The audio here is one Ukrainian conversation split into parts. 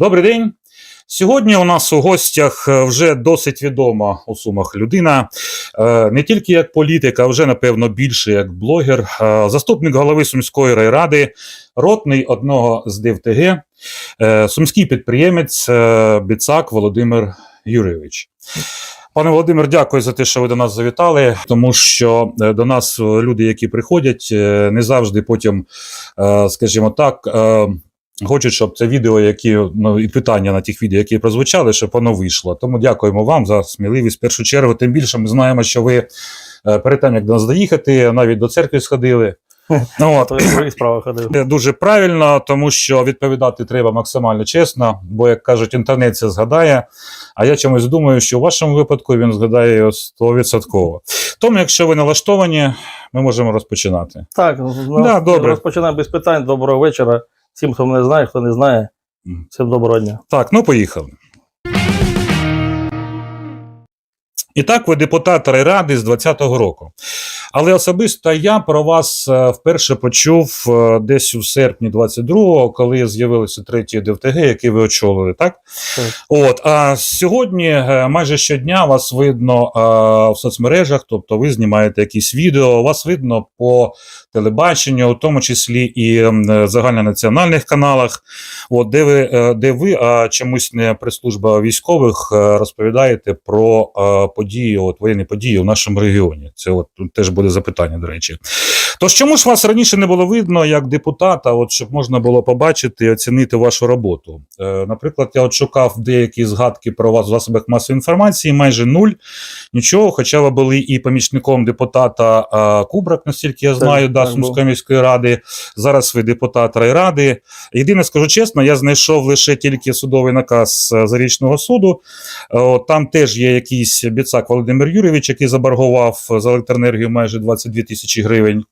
Добрий день. Сьогодні у нас у гостях е, вже досить відома у Сумах людина, е, не тільки як політик, а вже, напевно, більше як блогер, е, заступник голови Сумської райради, ротний одного з ДФТГ, е, сумський підприємець Біцак Володимир Юрійович. Пане Володимир, дякую за те, що ви до нас завітали, тому що до нас люди, які приходять, не завжди потім, скажімо так, хочуть, щоб це відео, які ну і питання на тих відео, які прозвучали, щоб воно вийшло. Тому дякуємо вам за сміливість. В першу чергу, тим більше ми знаємо, що ви е, перед тим, як до нас доїхати, навіть до церкви сходили. Ну, от. Ходив. Це дуже правильно, тому що відповідати треба максимально чесно, бо, як кажуть, інтернет це згадає. А я чомусь думаю, що в вашому випадку він згадає його 100%. Тому, якщо ви налаштовані, ми можемо розпочинати. Так, ну, Да, добре. розпочинаємо без питань. Доброго вечора. Всім, хто мене знає, хто не знає, всім доброго дня. Так, ну поїхали. І так, ви депутат райради з 20-го року. Але особисто я про вас е, вперше почув е, десь у серпні 22-го, коли з'явилося третє ДФТГ, яке ви очолили, так? Так. От, а сьогодні е, майже щодня вас видно в соцмережах, тобто ви знімаєте якісь відео, вас видно по телебаченню, у тому числі і загальнонаціональних каналах, от, де ви, де ви а чомусь не прес-служба військових розповідаєте про події, от, воєнні події в нашому регіоні. Це от тут теж буде запитання, до речі. Тож чому ж вас раніше не було видно як депутата, от, щоб можна було побачити і оцінити вашу роботу? Е, наприклад, я от шукав деякі згадки про вас в засобах масової інформації, майже нуль, нічого, хоча ви були і помічником депутата е, Кубрак, наскільки я Так, знаю, да, так, Сумської міської ради. Зараз ви депутат райради. Єдине, скажу чесно, я знайшов лише тільки судовий наказ е, зарічного суду. Е, Там теж є якийсь біцак Володимир Юрійович, який заборгував за електроенергію майже 22 тисячі гривень.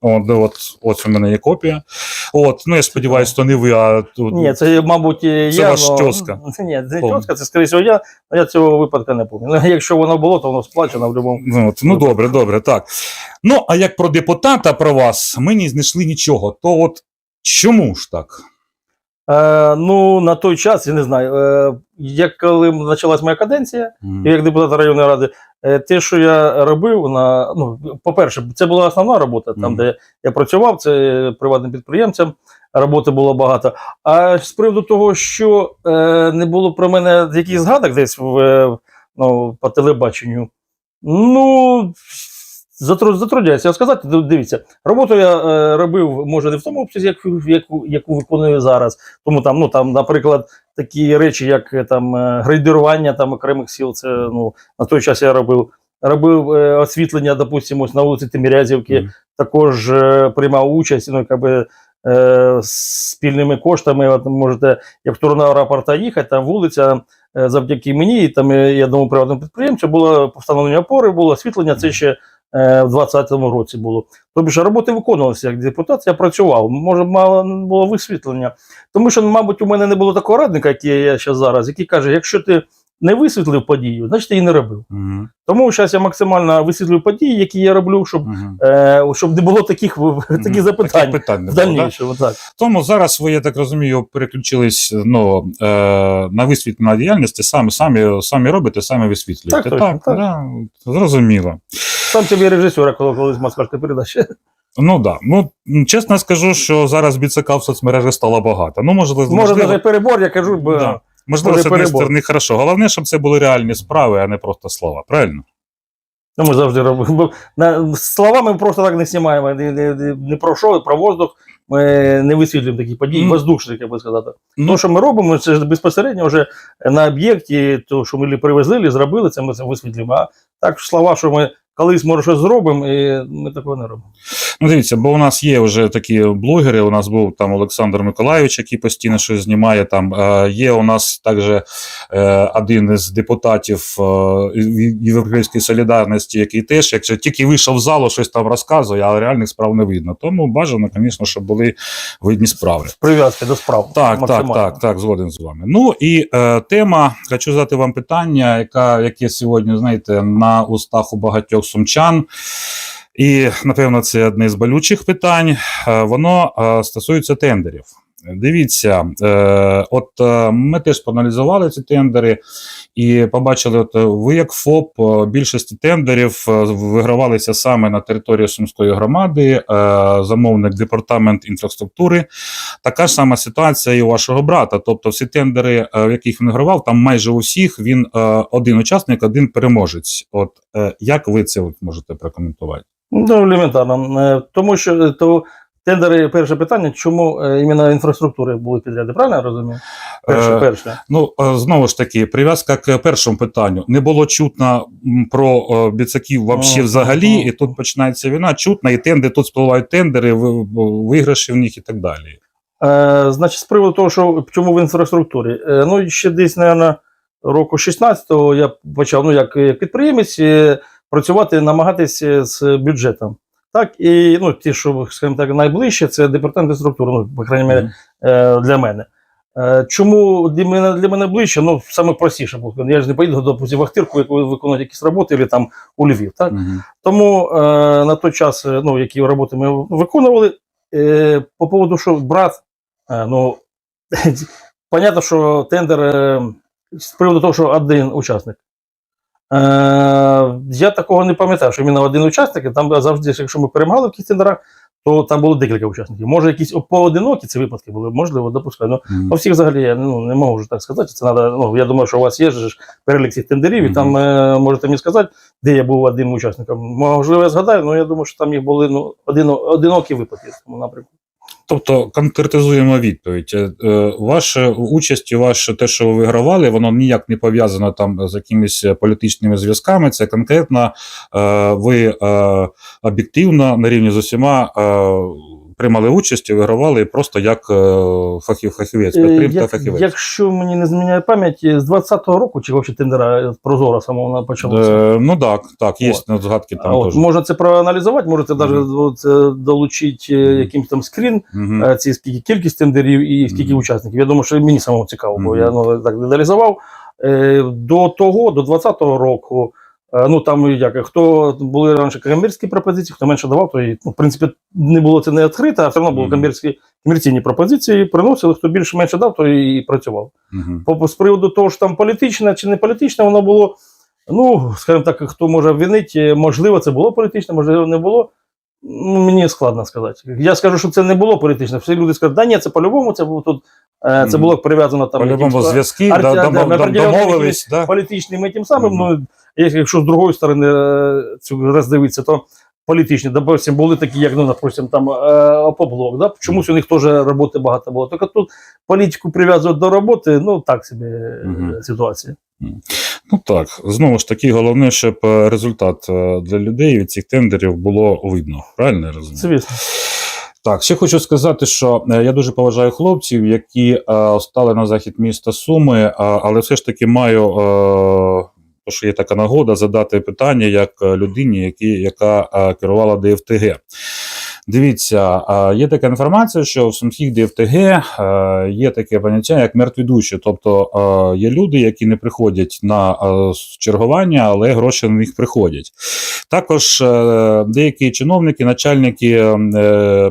От, ну, от, ось у мене є копія. От, ну я сподіваюся, то не ви, а тут. Ні, це, мабуть, я. Це ваш но- тьоска. Ні, це не тьоска, це, скоріше, я, я цього випадку не пам'ятаю. Ну, Якщо воно було, то воно сплачено в будь-якому. Ну, от, ну добре, добре, так. Ну, а як про депутата про вас, ми не знайшли нічого. То от чому ж так? Е, ну, на той час, я не знаю, е, як коли почалась моя каденція, Мгм. як депутат районної ради, е, те, що я робив, на ну, по-перше, це була основна робота, там, Мгм. де я працював, це приватним підприємцем, роботи було багато. А з приводу того, що е, не було про мене якихось згадок десь в, е, ну, по телебаченню, ну. Затру- Затрудняюся сказати, дивіться, роботу я е, робив, може, не в тому обсязі, як, яку, яку виконую зараз. Тому там, ну там, наприклад, такі речі, як е, там е, грейдерування там окремих сіл, це ну на той час я робив. Робив е, освітлення, допустимо, на вулиці Тимірязівки, Мгм. також е, приймав участь, ну, якби, е, спільними коштами. От можете, як в сторону аеропорта їхати, там вулиця е, завдяки мені і там і одному приватному підприємцю було встановлення опори, було освітлення. Це ще в 2020 році було. Тобто ж роботи виконувалися як депутат, я працював. Може, мало було висвітлення. Тому що, мабуть, у мене не було такого радника, який я зараз зараз, який каже, якщо ти не висвітлив подію, значить ти її не робив. Мгм. Тому зараз я максимально висвітлюю події, які я роблю, щоб, Мгм. е, щоб не було таких, Мгм. таких запитань Таких питань не в було, да? Так. Тому зараз ви, я так розумію, переключились ну, е, на висвітлення діяльності, самі, самі, самі робите, самі висвітлюєте. Так, точно, так. Да, зрозуміло. Сам собі режисера, коли колись москальська передача. Ну да. Ну чесно скажу, що зараз біцака в соцмережі стало багато. Ну, можливо, Може, можливо, навіть перебор, я кажу, бо да. можливо, однієї перебор. сторони хорошо. Головне, щоб це були реальні справи, а не просто слова. Правильно? ну, ми завжди робимо. На, слова ми просто так не знімаємо. Не, не, не, не про що, про воздух. Ми не висвітлюємо такі події, Ну, воздушних, як би сказати. ну, То, що ми робимо, це ж безпосередньо вже на об'єкті, то, що ми привезли, зробили, це ми це висвітлюємо. А так слова, що ми колись може щось зробимо, і ми такого не робимо. Ну, дивіться, бо у нас є вже такі блогери. У нас був там Олександр Миколайович, який постійно щось знімає. Там е, є у нас також е, один із депутатів е, Європейської солідарності, який теж, якщо тільки вийшов в залу, щось там розказує, але реальних справ не видно. Тому бажано, звісно, щоб були видні справи. Прив'язки до справ. Так, так, так, так, згоден з вами. Ну і е, тема, хочу задати вам питання, яка, яке сьогодні, знаєте, на устах у багатьох сумчан. І, напевно, це одне з болючих питань. Е, Воно е, стосується тендерів. Дивіться, е, от ми теж поаналізували ці тендери і побачили, от ви як ФОП більшості тендерів вигравалися саме на території Сумської громади, замовник департамент інфраструктури. Така ж сама ситуація і у вашого брата. Тобто, всі тендери, в яких він гравав, там майже у всіх він один учасник, один переможець. От як ви це можете прокоментувати? Ну, елементарно. Е, Тому що е, то тендери, перше питання, чому е, іменно інфраструктури були підряди, правильно я розумію? Перше, Е. Ну, е, знову ж таки, прив'язка к першому питанню. Не було чутно про біцаків вообще Ага, взагалі, ага. і тут починається війна, чутно, і тендери, тут спливають тендери, ви- виграші в них і так далі. Е, значить, з приводу того, що чому в інфраструктурі. Е, ну, ще десь, мабуть, року 16-го я почав, ну, як підприємець, працювати, намагатися з бюджетом. Так, і ну, ті, що, скажімо так, найближче, це департамент інфраструктури, ну, по крайній мірі, е, для мене. Е, Чому для мене, для мене ближче? Ну, саме простіше було. Я ж не поїду, допустим, в Ахтирку, яку виконувати якісь роботи, або там у Львів. Так? Мгм. Тому е, на той час, е, ну, які роботи ми виконували, е, по поводу, що брат, е, ну, понятно, що тендер е, з приводу того, що один учасник. Е, я такого не пам'ятаю, що іменно один учасник, там завжди, якщо ми перемагали в якихось тендерах, то там було декілька учасників. Може, якісь поодинокі ці випадки були, можливо, допускаю. Ну, Мгм. по всіх взагалі я ну, не можу вже так сказати. Це надо, ну, я думаю, що у вас є ж перелік цих тендерів, і Мгм. там е, можете мені сказати, де я був одним учасником. Можливо, я згадаю, але я думаю, що там їх були ну, один, одинокі випадки напрямку. Тобто конкретизуємо відповідь. Е, е, Ваша участь і ваше те, що ви вигравали, воно ніяк не пов'язано там з якимись політичними зв'язками. Це конкретно е, ви об'єктивно на рівні з усіма приймали участь і вигравали просто як е, фахів, фахівець, Е, підприємство як- фахівець. Якщо мені не зміняє пам'ять, е, з 20-го року, чи взагалі тендера Прозора самого почалося. Е, ну так, так, є От. згадки там От, теж. можна це проаналізувати, можете навіть е, долучити е, якимсь там скрін, Мгм. е, ці скільки кількість тендерів і скільки Мгм. учасників. Я думаю, що мені самому цікаво, бо Мгм. я ну, так деталізував. Е, До того, до 20-го року, е, ну там як хто були раніше комерційні пропозиції, хто менше давав, то і, ну, в принципі не було це не відкрито, а все одно були комерційні, комерційні пропозиції, приносили, хто більше менше дав, то і працював. По з приводу того, що там політичне чи не політичне, воно було. Ну, скажімо так, хто може обвинити, можливо, це було політичне, можливо, не було. Ну, мені складно сказати. Я скажу, що це не було політичне. Всі люди скажуть, да ні, це по-любому, це було тут. е, Це було прив'язано там По-любому зв'язки, да, домовились, да? політичним і тим самим. Мгм. Ну, якщо з другої сторони е, цю роздивитися, то політичні, допустим, були такі, як, ну, допустим, там е, Опоблок, да? чомусь у них теж роботи багато було. Тільки тут політику прив'язувати до роботи, ну так собі Мгм. ситуація. Ну так, знову ж таки, головне, щоб результат для людей від цих тендерів було видно. Правильно я розумію? Звісно. Так, ще хочу сказати, що я дуже поважаю хлопців, які стали на захід міста Суми, але все ж таки маю, що є така нагода, задати питання як е, людині, які, яка е, керувала ДФТГ. Дивіться, є така інформація, що в сумських ДФТГ е, є таке поняття, як мертві душі. Тобто е, є люди, які не приходять на е, чергування, але гроші на них приходять. Також деякі чиновники, начальники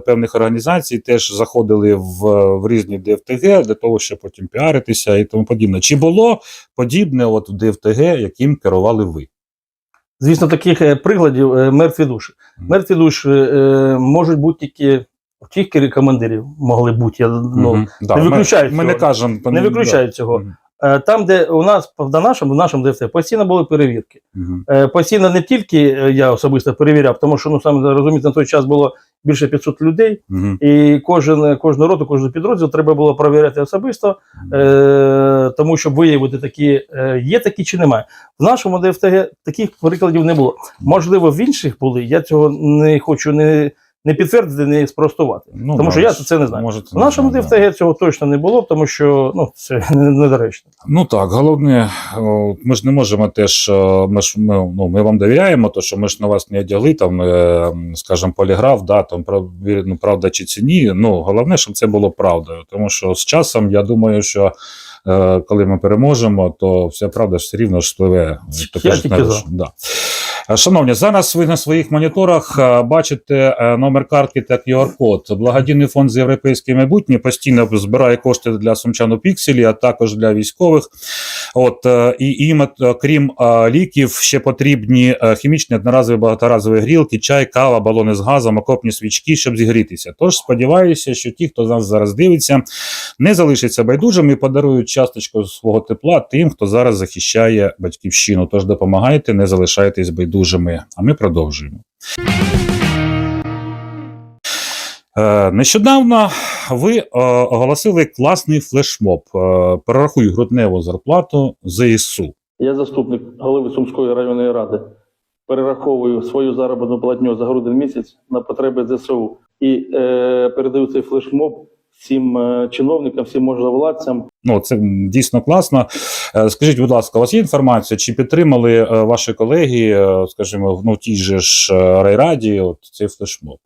певних організацій теж заходили в, в різні ДФТГ для того, щоб потім піаритися і тому подібне. Чи було подібне от в ДФТГ, яким керували ви? Звісно, таких е, прикладів е, мертві душі. Мертві душі е, можуть бути тільки кер- командирів, могли бути. Я, ну, Мгм. Да, не ми- цього. Ми, не кажемо. Не виключають цього. Мгм. Е, Там, де у нас на нашому, в нашому ДФТ постійно були перевірки. Е, Постійно не тільки е, я особисто перевіряв, тому що ну саме розумієте, на той час було більше 500 людей, Мгм. і кожен кожну роту, кожен підрозділ треба було перевіряти особисто, е, тому щоб виявити такі, е, є такі чи немає. В нашому ДФТГ таких прикладів не було. Можливо, в інших були. Я цього не хочу не, не підтвердити, не спростувати. Ну, Тому що я це не знаю. В нашому. ДФТГ цього точно не було, тому що ну, це недоречно. Ну так, головне, ми ж не можемо теж, ми ж ми, ну, ми вам довіряємо, то що ми ж на вас не одягли, там, е, скажімо, поліграф, да, там ну, правда чи ці ні. Ну, головне, щоб це було правдою. Тому що з часом я думаю, що е, коли ми переможемо, то вся правда все рівно ж спливе. Я тільки за. Да. Е, Шановні, зараз ви на своїх моніторах е, бачите е, номер картки та QR-код. Благодійний фонд з європейське майбутнє постійно збирає кошти для сумчан у пікселі, а також для військових. От і їм, крім ліків, ще потрібні хімічні одноразові багаторазові грілки, чай, кава, балони з газом, окопні свічки, щоб зігрітися. Тож сподіваюся, що ті, хто нас зараз дивиться, не залишаться байдужими і подарують часточку свого тепла тим, хто зараз захищає батьківщину. Тож допомагайте, не залишайтесь байдужими. А ми продовжуємо. Е, Нещодавно ви е, оголосили класний флешмоб. Е, Перерахуй грудневу зарплату ЗСУ. Я заступник голови Сумської районної ради. Перераховую свою заробітну платню за грудень місяць на потреби ЗСУ і е, передаю цей флешмоб всім е, чиновникам, всім можновладцям. Ну, це дійсно класно. Е, Скажіть, будь ласка, у вас є інформація, чи підтримали е, ваші колеги, скажімо, ну, в тій же ж райраді, от цей флешмоб?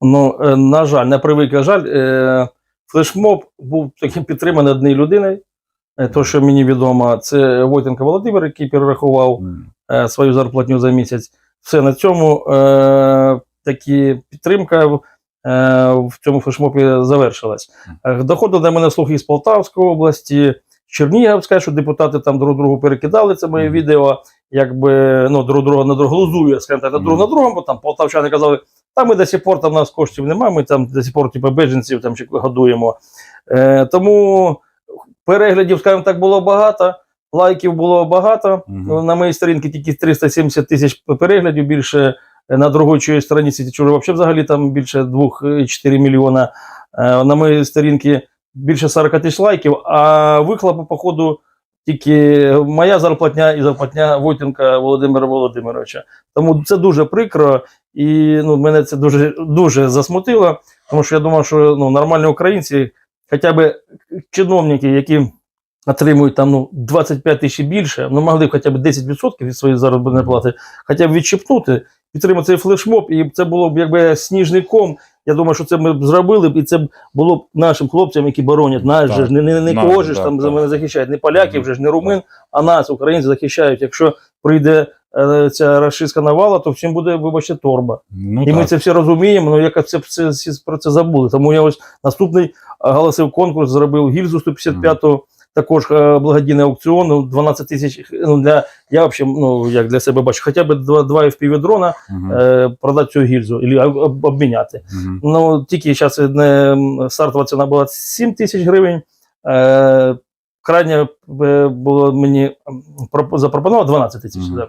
Ну, на жаль, на превеликий жаль, флешмоб був таким підтриманий однією людиною. То, що мені відомо, це Войтенко Володимир, який перерахував е, свою зарплатню за місяць. Все на цьому такі підтримка в цьому флешмобі завершилась. Е, Доходили до мене слухи з Полтавської області, Чернігівська, що депутати там друг другу перекидали це моє відео, якби ну, друг друга на друг глузує, скажімо так, на друг на другому, бо там полтавчани казали, та ми до сих пор там у нас коштів немає, ми там до сих пор типу, беженців там чи годуємо. Е, тому переглядів, скажімо так, було багато, лайків було багато. Ну, На моїй сторінці тільки 370 тисяч переглядів, більше е, на другій чиїй сторінці чужо взагалі там більше 2,4 мільйона. Е, На моїй сторінці більше 40 тисяч лайків, а вихлопу, походу, тільки моя зарплатня і зарплатня Войтенка Володимира Володимировича. Тому це дуже прикро, і ну, мене це дуже, дуже засмутило, тому що я думав, що ну, нормальні українці, хоча б чиновники, які отримують там ну, 25 тисяч і більше, ну могли б хоча б 10% від своєї заробітної плати, хоча б відчіпнути, підтримати цей флешмоб, і це було б якби сніжний ком. Я думаю, що це ми б зробили б, і це б було б нашим хлопцям, які боронять нас Так. же ж не, не, не кого ж там за мене захищають, не поляків Мгм. же ж, не румин, а нас, українці, захищають. Якщо прийде е, ця рашистська навала, то всім буде, вибачте, торба. Ну, І так. ми це всі розуміємо, ну якось це, всі про це забули. Тому я ось наступний а, голосив конкурс, зробив гільзу 155-ту, також е, благодійний аукціон, ну, 12 тисяч. Ну, для, я взагалі, ну, як для себе бачу, хоча б два, два FPV дрона е, продати цю гільзу, або об, обміняти. Мгм. Ну, тільки зараз не стартова ціна була 7 тисяч гривень. Е, крайня е, було мені м, запропонував 12 тисяч. Да.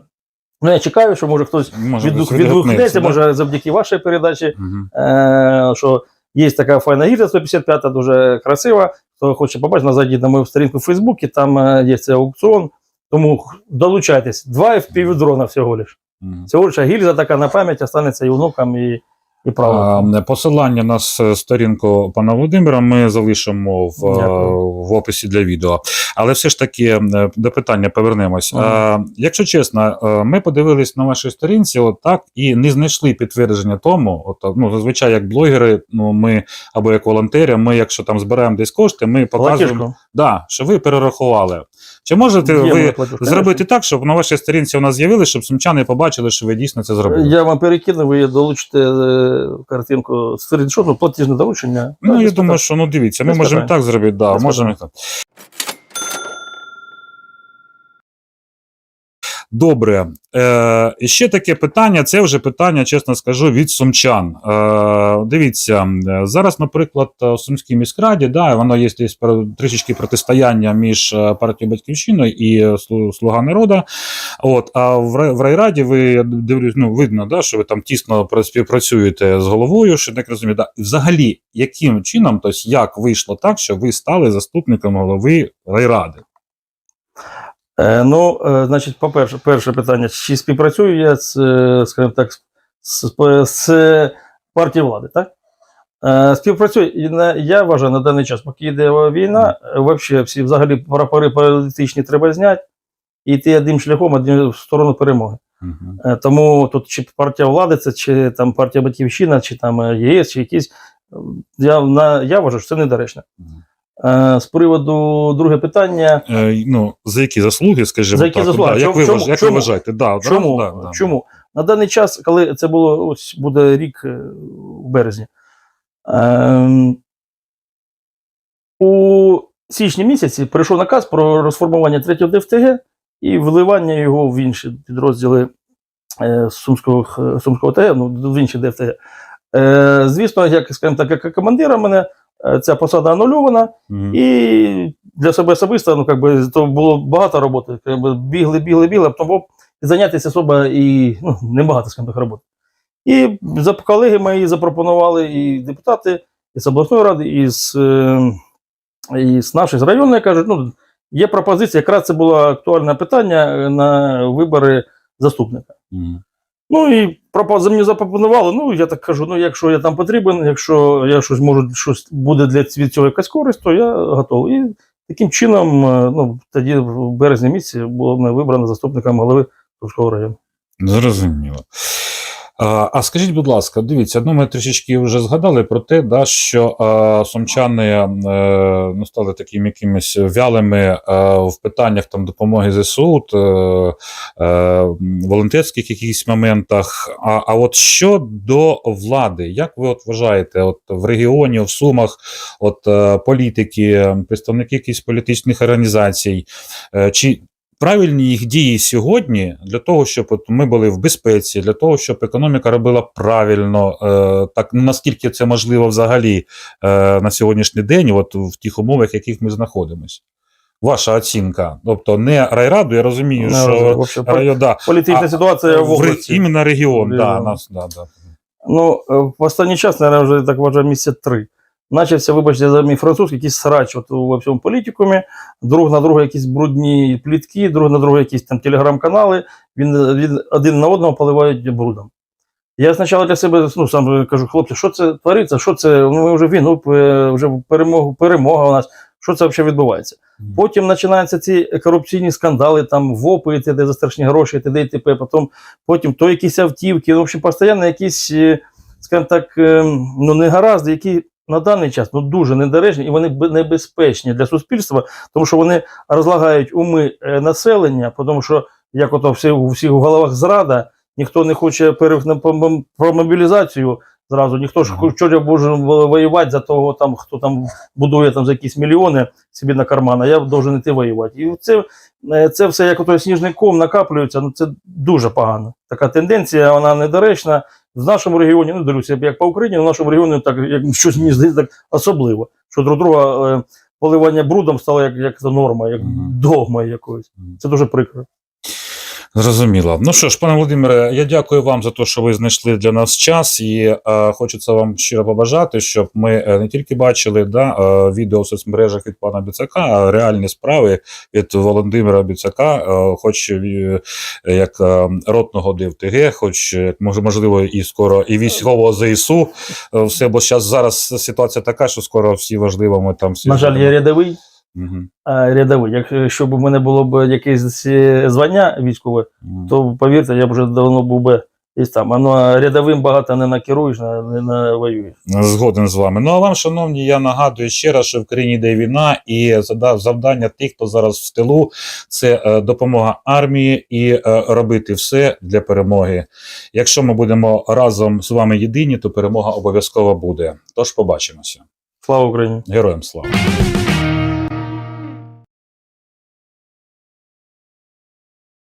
Ну, я чекаю, що може хтось Може, відгук- відгукнеться, да? може завдяки вашій передачі, Мгм. е, що є така файна гільза 155, дуже красива. Хто хоче побачити, зайдіть на мою сторінку в Фейсбуці, там е, є цей аукціон. Тому долучайтесь. Два FPV дрона всього лиш. Всього лише гільза така на пам'ять останеться і внукам, і, і. А, Посилання на сторінку пана Володимира ми залишимо в, е, в описі для відео. Але все ж таки е, до питання повернемось. Ага. Якщо чесно, е, ми подивились на вашій сторінці, от і не знайшли підтвердження тому. От, ну, зазвичай, як блогери, ну ми або як волонтери, ми, якщо там збираємо десь кошти, ми показуємо, Платіжку. Да, що ви перерахували. Чи можете Є ви платіжка, зробити так, щоб на вашій сторінці у нас з'явилися, щоб сумчани побачили, що ви дійсно це зробили? Я вам перекину, ви долучите е, картинку скріншоту, платіжне доручення. Ну, я думаю, що ну дивіться, ми Без можемо питань. так зробити, да, Без можемо так. Добре. Е, ще таке питання. Це вже питання, чесно скажу, від сумчан. Е, дивіться, е, зараз, наприклад, у Сумській міськраді, да, воно є трішечки протистояння між е, партією Батьківщиною і е, Слуга народу. От, а в, райраді ви дивлюсь, ну, видно, да, що ви там тісно співпрацюєте з головою, що так розумію. Да. Взагалі, яким чином, тобто як вийшло так, що ви стали заступником голови райради? Е, ну, е, значить, по-перше, перше питання: чи співпрацюю я з, е, скажімо так, з, з, партією влади, так? Співпрацюю. Я вважаю на даний час, поки йде війна, вообще всі взагалі прапори політичні треба зняти і йти одним шляхом, одним в сторону перемоги. Е, Тому тут чи партія влади, це чи там партія Батьківщина, чи там ЄС, чи якісь. Я, на, я вважаю, що це недоречно. Мгм. Е, з приводу друге питання. Е, ну, за які заслуги, скажімо За які так, заслуги? Да, як, Чому- ви, чому- як ви вважаєте? Да, Чому? Да, да, Чому? На даний час, коли це було ось буде рік е, в березні, ем, у січні місяці прийшов наказ про розформування третього ДФТГ і вливання його в інші підрозділи е, Сумського, е, Сумського ТГ, ну, в інші ДФТГ. Е, звісно, як, скажімо так, як командира мене е, ця посада анульована, Мгм. і для себе особисто, ну, как би, то було багато роботи. Как би, бігли, бігли, бігли, а потім зайнятися особо і ну, небагато, скажімо так, роботи. І за колеги мої запропонували і депутати, і з обласної ради, і з, е, і з нашої з районної кажуть, ну, є пропозиція, якраз це було актуальне питання на вибори заступника. Мгм. Ну і мені запропонували. Ну, я так кажу: ну, якщо я там потрібен, якщо я щось можу, щось буде для від цього якась користь, то я готовий. І таким чином, е, ну, тоді в березні місяці було мене вибрано заступником голови Сумського району. Зрозуміло. А, скажіть, будь ласка, дивіться, ну ми трішечки вже згадали про те, да, що е, сумчани е, ну, стали такими якимись вялими е, в питаннях там, допомоги ЗСУ, е, е, волонтерських якихось моментах. А, а от що до влади, як ви от вважаєте, от в регіоні, в Сумах, от е, політики, представники якихось політичних організацій, е, чи правильні їх дії сьогодні для того, щоб от ми були в безпеці, для того, щоб економіка робила правильно, е, так ну, наскільки це можливо взагалі е, на сьогоднішній день, от в тих умовах, в яких ми знаходимося. Ваша оцінка. Тобто не райраду, я розумію, Ну, що общем, да, політична а- ситуація в в, області. іменно регіон, да, нас, да, да. Ну, е, в останній час, наверное, вже так вважаю, місяця три. Начався, вибачте, за мій французький якийсь срач от, у всьому політикумі, друг на друга якісь брудні плітки, друг на друга якісь там телеграм-канали, він, він один на одного поливають брудом. Я спочатку для себе ну, сам кажу, хлопці, що це твориться, що це, ну, ми вже війну, е, вже перемогу, перемога у нас, що це взагалі відбувається? Потім починаються ці корупційні скандали, там ВОПи, де за страшні гроші, т.д. і т.п. Потім, потім то якісь автівки. Ну, в общем, постійно якісь, е, скажімо так, е, ну, негаразди, які на даний час ну, дуже недоречні і вони небезпечні для суспільства, тому що вони розлагають уми е, населення, тому що як ото всі, у всіх у головах зрада, ніхто не хоче про мобілізацію. Зразу ніхто ж хоче може воювати за того, там, хто там будує там за якісь мільйони собі на карман, а я должен йти воювати. І це, е, це все як ото сніжний ком накаплюється. Ну це дуже погано. Така тенденція, вона недоречна. В нашому регіоні, ну дивлюся, як по Україні, в нашому регіоні так як щось мені здається так особливо. Що друг друга е, поливання брудом стало як, як норма, як догма якоїсь. Це дуже прикро. Зрозуміло. Ну що ж, пане Володимире, я дякую вам за те, що ви знайшли для нас час, і е, хочеться вам щиро побажати, щоб ми е, не тільки бачили да, е, відео в соцмережах від пана Біцака, а реальні справи від Володимира Біцака, е, хоч е, як е, ротного ДФТГ, хоч як можливо і скоро і військового ЗСУ. Е, все, бо зараз зараз ситуація така, що скоро всі важливо, ми там всі На жаль, я рядовий. А, рядовий. Якщо б у мене було б якесь е, звання військове, Мгм. то повірте, я б вже давно був би десь там. А ну, рядовим багато не накеруєш, не, не навоюєш. Згоден з вами. Ну а вам, шановні, я нагадую ще раз, що в країні йде війна, і завдання тих, хто зараз в тилу, це е, допомога армії і е, робити все для перемоги. Якщо ми будемо разом з вами єдині, то перемога обов'язково буде. Тож побачимося. Слава Україні! Героям слава!